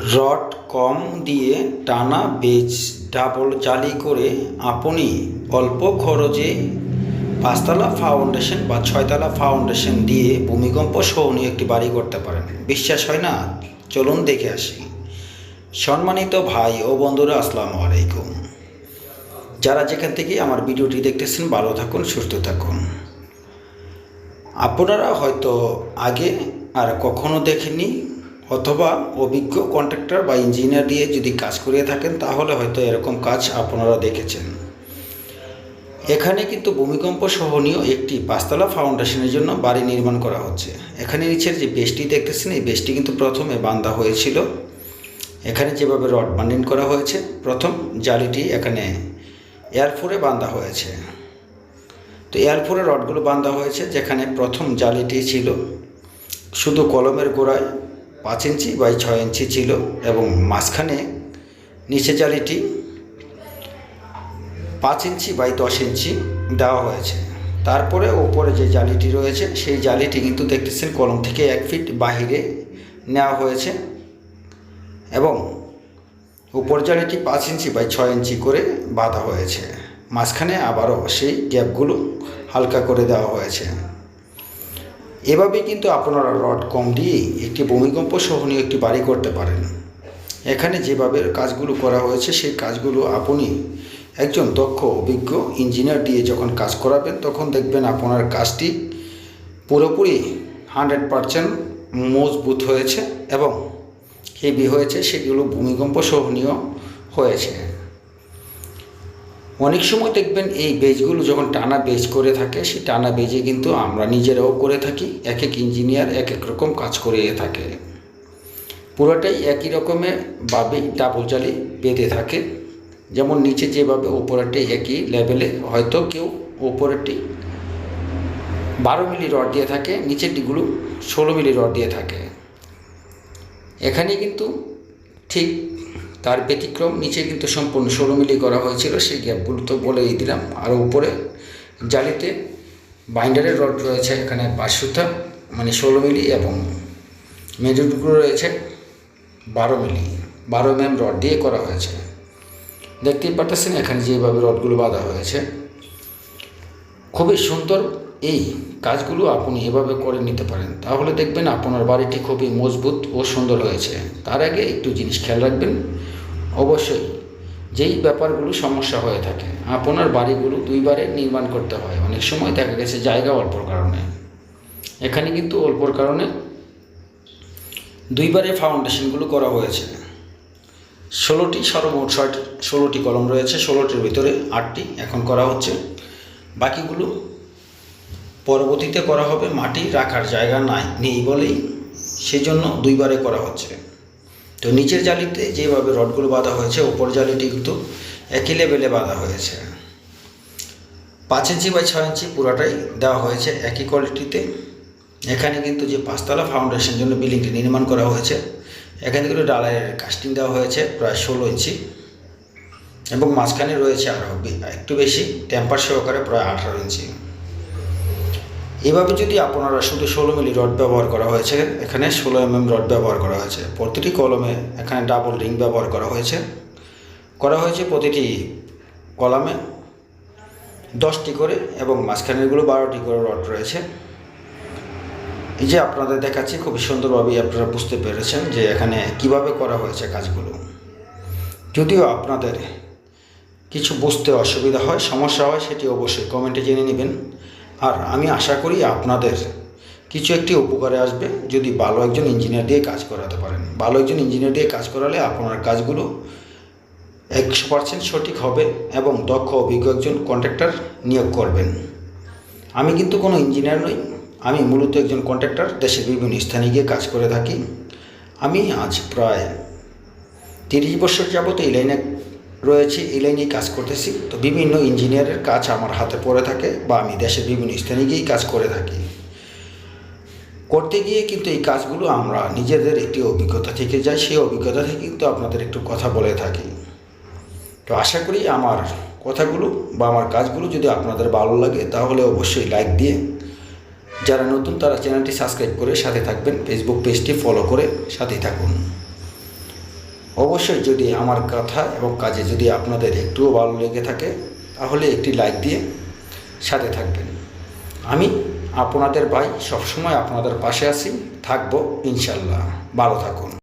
Rod কম দিয়ে টানা base double জালি করে আপনি অল্প খরচে পাঁচতলা ফাউন্ডেশন বা ছয়তলা ফাউন্ডেশন দিয়ে ভূমিকম্প সহনীয় একটি বাড়ি করতে পারেন। বিশ্বাস হয় না? চলুন দেখে আসি। সম্মানিত ভাই ও বন্ধুরা, আসসালামু আলাইকুম। যারা যেখান থেকে আমার ভিডিওটি দেখতেছেন, ভালো থাকুন, সুস্থ থাকুন। আপনারা হয়তো আগে আর কখনো দেখেননি অথবা অভিজ্ঞ কন্ট্রাক্টর বা ইঞ্জিনিয়ার দিয়ে যদি কাজ করিয়ে থাকেন, তাহলে হয়তো এরকম কাজ আপনারা দেখেছেন। এখানে কিন্তু ভূমিকম্প সহনীয় একটি পাঁচতলা ফাউন্ডেশনের জন্য বাড়ি নির্মাণ করা হচ্ছে। এখানে নিচের যে বেসটি দেখতেছেন, এই বেসটি কিন্তু প্রথমে বান্ধা হয়েছিল। এখানে যেভাবে রড বান্ডিং করা হয়েছে, প্রথম জালিটি এখানে এয়ারফোরে বাঁধা হয়েছে। তো এয়ারফোরে রডগুলো বান্ধা হয়েছে, যেখানে প্রথম জালিটি ছিল। শুধু কলমের গোড়ায় পাঁচ ইঞ্চি বাই ছয় ইঞ্চি ছিল এবং মাঝখানে নিচে জালিটি পাঁচ ইঞ্চি বাই দশ ইঞ্চি দেওয়া হয়েছে। তারপরে ওপরে যে জালিটি রয়েছে, সেই জালিটি কিন্তু দেখতেছেন কলম থেকে এক ফিট বাহিরে নেওয়া হয়েছে এবং উপর জালিটি পাঁচ ইঞ্চি বাই ছয় ইঞ্চি করে বাঁধা হয়েছে। মাঝখানে আবারও সেই গ্যাপগুলো হালকা করে দেওয়া হয়েছে। এভাবেই কিন্তু আপনারা রড কম দিয়ে একটি ভূমিকম্প সহনীয় একটি বাড়ি করতে পারেন। এখানে যেভাবে কাজগুলো করা হয়েছে, সেই কাজগুলো আপনি একজন দক্ষ, অভিজ্ঞ ইঞ্জিনিয়ার দিয়ে যখন কাজ করাবেন, তখন দেখবেন আপনার কাজটি পুরোপুরি হান্ড্রেড পারসেন্ট মজবুত হয়েছে এবং হেভি হয়েছে, সেগুলো ভূমিকম্প সহনীয় হয়েছে। অনেক সময় দেখবেন এই বেজগুলো যখন টানা বেজ করে থাকে, সেই টানা বেজে কিন্তু আমরা নিজেরাও করে থাকি এক এক ইঞ্জিনিয়ার এক এক রকম কাজ করে থাকে। পুরোটাই একই রকমের ভাবে ডাবল জালি বেঁধে থাকে। যেমন নিচে যেভাবে উপরেরটি একই লেভেলে হয়তো কেউ উপরেরটি বারো মিলি রড দিয়ে থাকে, নিচেরটিগুলো ষোলো মিলি রড দিয়ে থাকে। এখানে কিন্তু ঠিক তার ব্যতিক্রম নিচে কিন্তু সম্পূর্ণ ষোলো মিলি করা হয়েছিল, সেই গ্যাপগুলো তো বলেই দিলাম। আর উপরে জালিতে বাইন্ডারের রড রয়েছে, এখানে পাঁচশোটা মানে ষোলো মিলি এবং মেজরগুলো রয়েছে বারো মিলি বারো এম রড দিয়ে করা হয়েছে। দেখতেই পারতেছেন এখানে যেভাবে রডগুলো বাঁধা হয়েছে। খুবই সুন্দর এই কাজগুলো আপনি এভাবে করে নিতে পারেন। তাহলে দেখবেন আপনার বাড়িটি খুবই মজবুত ও সুন্দর হয়েছে। তার আগে একটু জিনিস খেয়াল রাখবেন অবশ্যই। যেই ব্যাপারগুলো সমস্যা হয়ে থাকে, আপনার বাড়িগুলো দুইবারে নির্মাণ করতে হয়। অনেক সময় দেখা গেছে জায়গা অল্পর কারণে। এখানে কিন্তু অল্পর কারণে দুইবারে ফাউন্ডেশনগুলো করা হয়েছে। ষোলোটি সর্বমোট ছয়টি, ষোলোটি কলম রয়েছে, ষোলোটির ভিতরে আটটি এখন করা হচ্ছে। বাকিগুলো পরবর্তীতে করা হবে, মাটি রাখার জায়গা নাই, নেই বলেই সেজন্য দুইবারে করা হচ্ছে। তো নিচের জালিতে যেভাবে রডগুলো বাঁধা হয়েছে, উপর জালিটি কিন্তু একই লেভেলে বাঁধা হয়েছে। পাঁচ ইঞ্চি বাই ছয় ইঞ্চি পুরাটাই দেওয়া হয়েছে একই কোয়ালিটিতে এখানে কিন্তু যে পাঁচতলা ফাউন্ডেশন জন্য বিল্ডিংটি নির্মাণ করা হয়েছে, এখানে কিন্তু ডালাইয়ের কাস্টিং দেওয়া হয়েছে প্রায় ষোলো ইঞ্চি। এবং মাঝখানে রয়েছে আরও একটু বেশি টেম্পার সহকারে প্রায় আঠারো ইঞ্চি। এভাবে যদি আপনারা শুধু ষোলো মিলি রড ব্যবহার করা হয়েছে, এখানে ষোলো এমএম রড ব্যবহার করা হয়েছে। প্রতিটি কলমে এখানে ডাবল রিং ব্যবহার করা হয়েছে। করা হয়েছে প্রতিটি কলামে দশটি করে এবং মাঝখানেরগুলো বারোটি করে রড রয়েছে। এই যে আপনাদের দেখাচ্ছি, খুবই সুন্দরভাবেই আপনারা বুঝতে পেরেছেন যে এখানে কীভাবে করা হয়েছে কাজগুলো। যদিও আপনাদের কিছু বুঝতে অসুবিধা হয়, সমস্যা হয়, সেটি অবশ্যই কমেন্টে জেনে নেবেন। আর আমি আশা করি আপনাদের কিছু একটি উপকারে আসবে যদি ভালো একজন ইঞ্জিনিয়ার দিয়ে কাজ করাতে পারেন। ভালো একজন ইঞ্জিনিয়ার দিয়ে কাজ করালে আপনার কাজগুলো একশো পার্সেন্ট সঠিক হবে এবং দক্ষ, অভিজ্ঞ একজন কন্ট্রাক্টর নিয়োগ করবেন। আমি কিন্তু কোনো ইঞ্জিনিয়ার নই। আমি মূলত একজন কন্ট্রাক্টর দেশের বিভিন্ন স্থানে গিয়ে কাজ করে থাকি। আমি আজ প্রায় তিরিশ বছর যাবত এই লাইনে রয়েছে, এই লাইনেই কাজ করতেছি। তো বিভিন্ন ইঞ্জিনিয়ারের কাজ আমার হাতে পড়ে থাকে বা আমি দেশের বিভিন্ন স্থানে গিয়েই কাজ করে থাকি। করতে গিয়ে কিন্তু এই কাজগুলো আমরা নিজেদের একটি অভিজ্ঞতা থেকে যাই। সেই অভিজ্ঞতা থেকে কিন্তু আপনাদের একটু কথা বলে থাকি। তো আশা করি আমার কথাগুলো বা আমার কাজগুলো যদি আপনাদের ভালো লাগে, তাহলে অবশ্যই লাইক দিয়ে যারা নতুন তারা চ্যানেলটি সাবস্ক্রাইব করে সাথে থাকবেন। ফেসবুক পেজটি ফলো করে সাথেই থাকুন। অবশ্যই যদি আমার কথা এবং কাজে যদি আপনাদের একটুও ভালো লেগে থাকে, তাহলে একটি লাইক দিয়ে সাথে থাকবেন। আমি আপনাদের ভাই সবসময় আপনাদের পাশে আছি, থাকব ইনশাল্লাহ। ভালো থাকুন।